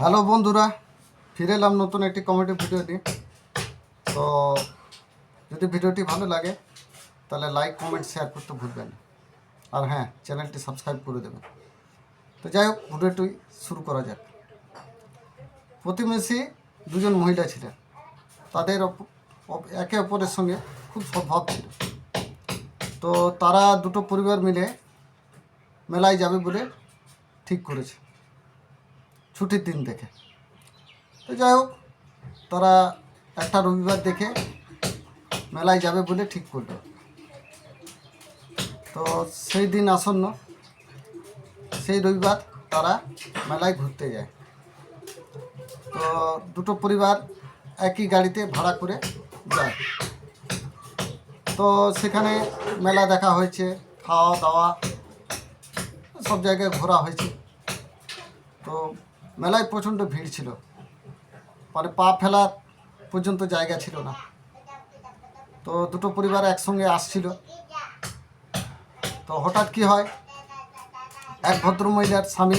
Hello বন্ধুরা, ফিরে এলাম নতুন একটি কমেডি ভিডিও নিয়ে তো যদি ভিডিওটি ভালো লাগে, তাহলে লাইক কমেন্ট শেয়ার করতে ভুলবেন আর হ্যাঁ চ্যানেলটি সাবস্ক্রাইব করে দেবেন। তো যাই হোক, ভিডিওটি শুরু করা যাক। প্রতিবেশী দুজন মহিলা ছিলেন। তাদের একে অপরের সঙ্গে খুব সদ্ভাব ছিল। তো তারা দুটো পরিবার মিলে মেলায় যাবে বলে ঠিক করেছে। ছুটির দিন দেখে। তো যাই হোক, তারা একটা রবিবার দেখে মেলায় যাবে বলে ঠিক করল। তো সেই দিন আসন্ন, সেই রবিবার তারা মেলায় ঘুরতে যায়। তো দুটো পরিবার একই গাড়িতে ভাড়া করে যায়। তো সেখানে মেলা দেখা হয়েছে, খাওয়া দাওয়া সব জায়গায় ঘোরা হয়েছে। তো মেলায় প্রচণ্ড ভিড় ছিল। মানে পা ফেলার পর্যন্ত জায়গা ছিল না। তো দুটো পরিবার একসঙ্গে আসছিল। তো হঠাৎ কি হয়, এক ভদ্রমহিলার স্বামী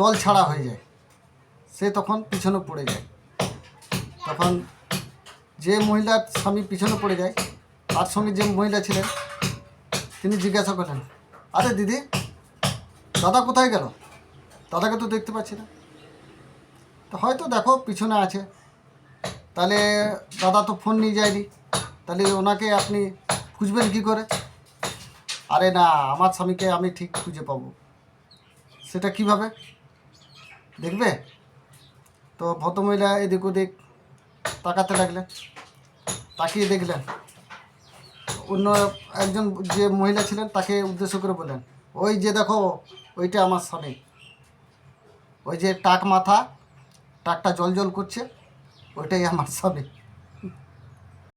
দল ছাড়া হয়ে যায়। সে তখন পিছনে পড়ে যায়। তখন যে মহিলার স্বামী পিছনে পড়ে যায়, তার সঙ্গে যে মহিলা ছিলেন, তিনি জিজ্ঞাসা করলেন, আরে দিদি, দাদা কোথায় গেল? দাদাকে তো দেখতে পাচ্ছি না। তো হয়তো দেখো, পিছনে আছে। তাহলে দাদা তো ফোন নিয়ে যায়নি। তাহলে ওনাকে আপনি খুঁজবেন কি করে? আরে না, আমার স্বামীকে আমি ঠিক খুঁজে পাবো। সেটা কীভাবে? দেখবে? তো ভদ্রমহিলা এদিক ওদিক তাকাতে লাগলেন। তাকিয়ে দেখলেন। অন্য একজন যে মহিলা ছিলেন, তাকে উদ্দেশ্য করে বললেন, ওই যে দেখো, ওইটা আমার স্বামী। ওই যে টাক মাথা টাকটা জল জল করছে ওইটাই আমার স্বামী